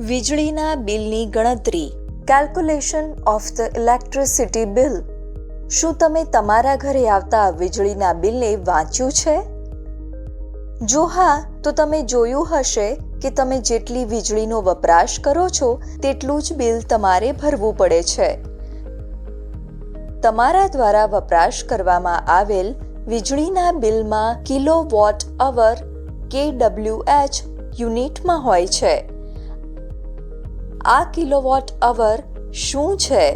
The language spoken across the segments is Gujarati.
વીજળીના બિલની ગણતરી calculation of the electricity bill શું તમે તમારા ઘરે આવતા વીજળીના બિલને વાંચ્યું છે? જો હા, તો તમે જોયું હશે કે તમે જેટલી વીજળીનો વપરાશ કરો છો, તેટલું જ બિલ તમારે ભરવું પડે છે. તમારા દ્વારા વપરાશ કરવામાં આવેલ વીજળીના બિલમાં કિલો વોટ અવર કે એચ યુનિટમાં હોય છે. આ કિલોવોટ અવર શું છે?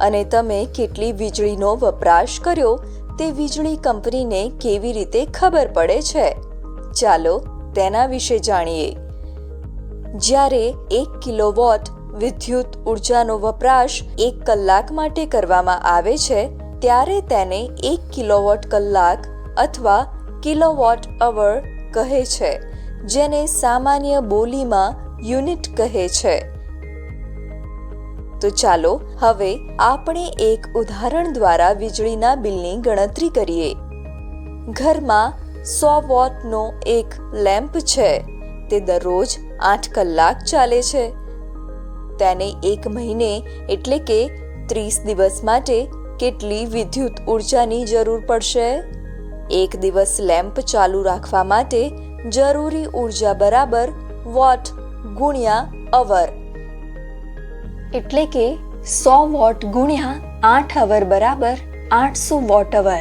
અને તમે કેટલી વીજળીનો વપરાશ કર્યો? તે વીજળી કંપનીને કેવી રીતે ખબર પડે છે? ચાલો તેના વિશે જાણીએ. જ્યારે એક કિલોવોટ વિદ્યુત ઉર્જાનો વપરાશ એક કલાક માટે કરવામાં આવે છે, ત્યારે તેને એક કિલોવોટ કલાક અથવા કિલોવોટ અવર કહે છે, જેને સામાન્ય બોલીમાં યુનિટ કહે છે. તો ચાલો હવે આપણે એક ઉદાહરણ દ્વારા વીજળીના બિલની ગણતરી કરીએ. ઘરમાં સો વોટનો એક લેમ્પ છે. તે દરરોજ આઠ કલાક ચાલે છે. તેને એક મહિને એટલે કે ત્રીસ દિવસ માટે કેટલી વિદ્યુત ઉર્જાની જરૂર પડશે? એક દિવસ લેમ્પ ચાલુ રાખવા માટે જરૂરી ઊર્જા બરાબર વોટ ગુણ્યા અવર. એટલે કે સો વોટ ગુણ્યા આઠ અવર બરાબર આઠસો વોટ અવર.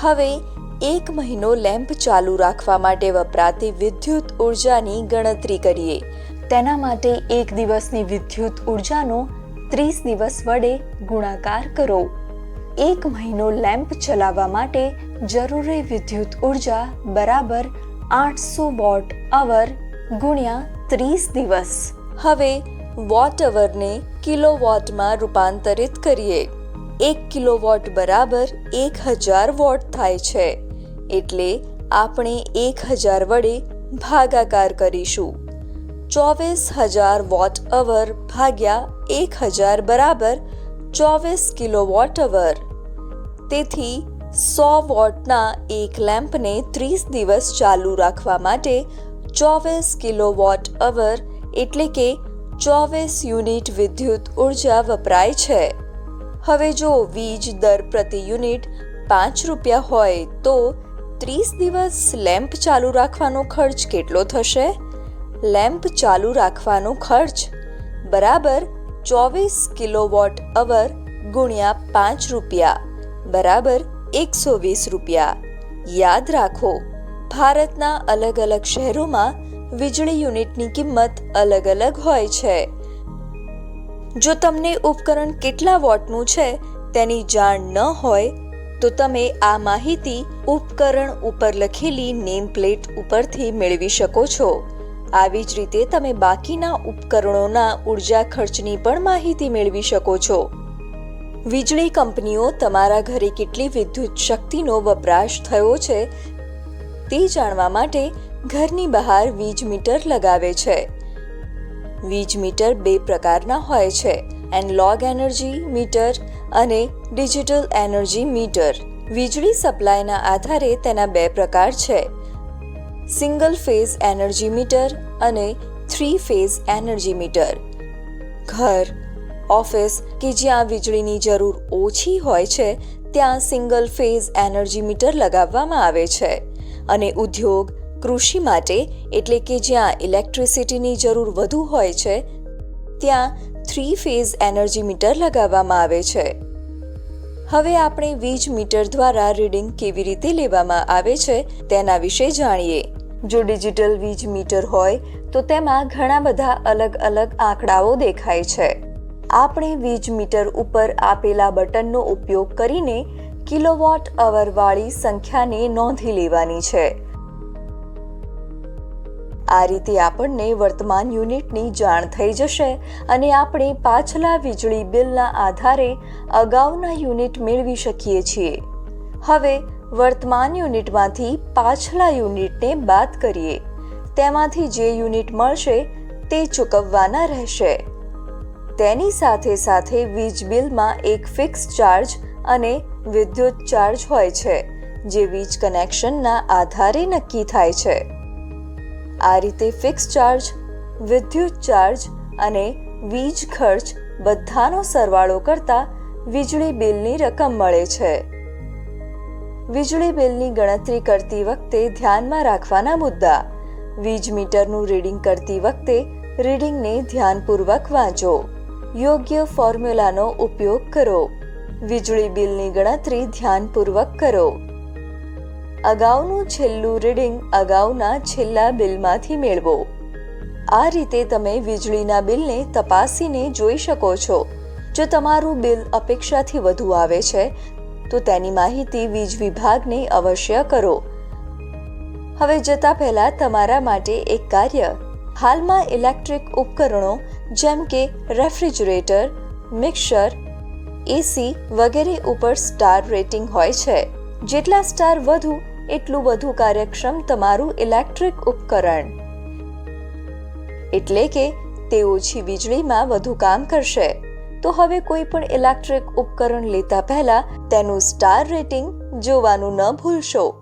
હવે એક મહિનો લેમ્પ ચાલુ રાખવા માટે વપરાતી વિદ્યુત ઉર્જાની ગણતરી કરીએ. તેના માટે એક દિવસની વિદ્યુત ઉર્જાનો ત્રીસ દિવસ વડે ગુણાકાર કરો. એક મહિનો લેમ્પ ચલાવવા માટે જરૂરી વિદ્યુત ઊર્જા બરાબર આઠસો વોટ અવર ગુણ્યા ત્રીસ દિવસ. હવે વોટ અવરને કિલોવોટમાં રૂપાંતરિત કરીએ. એક કિલોવોટ બરાબર એક હજાર વોટ થાય છે. એટલે આપણે એક હજાર વડે ભાગાકાર કરીશું. ચોવીસ હજાર વોટ અવર ભાગ્યા એક હજાર બરાબર ચોવીસ કિલોવોટ અવર તેથી સો વોટના એક લેમ્પને ત્રીસ દિવસ ચાલુ રાખવા માટે ચોવીસ કિલોવોટ અવર એટલે કે ચોવીસ યુનિટ વિદ્યુત ઊર્જા વપરાય છે. હવે જો વીજ દર પ્રતિ યુનિટ પાંચ રૂપિયા હોય તો ત્રીસ દિવસ લેમ્પ ચાલુ રાખવાનો ખર્ચ કેટલો થશે? લેમ્પ ચાલુ રાખવાનો ખર્ચ બરાબર ચોવીસ કિલોવોટ અવર ગુણ્યા પાંચ રૂપિયા બરાબર એકસો વીસ રૂપિયા. યાદ રાખો, ભારતના અલગ અલગ શહેરોમાં વીજળી યુનિટની કિંમત અલગ અલગ હોય છે. જો તમને ઉપકરણ કેટલા વોટનું છે તેની જાણ ન હોય, તો તમે આ માહિતી ઉપકરણ ઉપર લખેલી નેમ પ્લેટ ઉપરથી મેળવી શકો છો. આવી જ રીતે તમે બાકીના ઉપકરણોના ઊર્જા ખર્ચની પણ માહિતી મેળવી શકો છો. વીજળી કંપનીઓ તમારા ઘરે કેટલી વિદ્યુત શક્તિનો વપરાશ થયો છે, તે જાણવા માટે ઘરની બહાર વીજ મીટર લગાવે છે. વીજ મીટર બે પ્રકારના હોય છે. એનલોગ એનર્જી મીટર અને ડિજિટલ એનર્જી મીટર. વીજળી સપ્લાયના આધારે તેના બે પ્રકાર છે. સિંગલ ફેઝ એનર્જી મીટર અને થ્રી ફેઝ એનર્જી મીટર. ઘર, ઓફિસ કે જ્યાં વીજળીની જરૂર ઓછી હોય છે, ત્યાં સિંગલ ફેઝ એનર્જી મીટર લગાવવામાં આવે છે. અને ઉદ્યોગ કૃષિ માટે, એટલે કે જ્યાં ઇલેક્ટ્રિસિટીની જરૂર વધુ હોય છે, ત્યાં થ્રી ફેઝ એનર્જી મીટર લગાવવામાં આવે છે. હવે આપણે વીજ મીટર દ્વારા રીડિંગ કેવી રીતે લેવામાં આવે છે, તેના વિશે જાણીએ. જો ડિજિટલ વીજ મીટર હોય, તો તેમાં ઘણા બધા અલગ અલગ આંકડાઓ દેખાય છે. આપણે વીજ મીટર ઉપર આપેલા બટનનો ઉપયોગ કરીને કિલોવોટ અવરવાળી સંખ્યાને નોંધી લેવાની છે. આ રીતે આપણને વર્તમાન યુનિટની જાણ થઈ જશે અને આપણે પાછલા વીજળી બિલના આધારે અગાઉના યુનિટ મેળવી શકીએ છીએ. હવે, વર્તમાન યુનિટમાંથી પાછલા યુનિટને બાદ કરીએ. તેમાંથી જે યુનિટ મળશે તે ચૂકવવાના રહેશે. તેની સાથે સાથે વીજ બિલમાં એક ફિક્સ ચાર્જ અને વિદ્યુત ચાર્જ હોય છે, જે વીજ કનેક્શનના આધારે નક્કી થાય છે. આ રીતે ફિક્સ ચાર્જ વિદ્યુત ચાર્જ અને વીજ ખર્ચ બધાનો સરવાળો કરતા વીજળી બિલની રકમ મળે છે. વીજળી બિલની ગણતરી કરતી વખતે ધ્યાનમાં રાખવાના મુદ્દા. વીજ મીટરનું રીડિંગ કરતી વખતે રીડિંગને ધ્યાનપૂર્વક વાંચો. યોગ્ય ફોર્મ્યુલાનો ઉપયોગ કરો. વીજળી બિલની ગણતરી ધ્યાનપૂર્વક કરો. અગાઉનું છેલ્લું રીડિંગ અગાઉના છેલ્લા બિલમાંથી મેળવો. આ રીતે તમે વીજળીના બિલને તપાસીને જોઈ શકો છો. જો તમારું બિલ અપેક્ષાથી વધુ આવે છે, તો તેની માહિતી વીજ વિભાગને અવશ્ય કરો. હવે જતા પહેલા તમારા માટે એક કાર્ય. હાલમાં ઇલેક્ટ્રિક ઉપકરણો જેમ કે રેફ્રિજરેટર, મિક્સર, એસી વગેરે ઉપર સ્ટાર રેટિંગ હોય છે. જેટલા સ્ટાર વધુ એટલું વધુ કાર્યક્ષમ તમારું ઇલેક્ટ્રિક ઉપકરણ. એટલે કે, તે ઓછી વીજળીમાં વધુ કામ કરશે. તો હવે કોઈ પણ ઇલેક્ટ્રિક ઉપકરણ લેતા પહેલા તેનું સ્ટાર રેટિંગ જોવાનું ન ભૂલશો.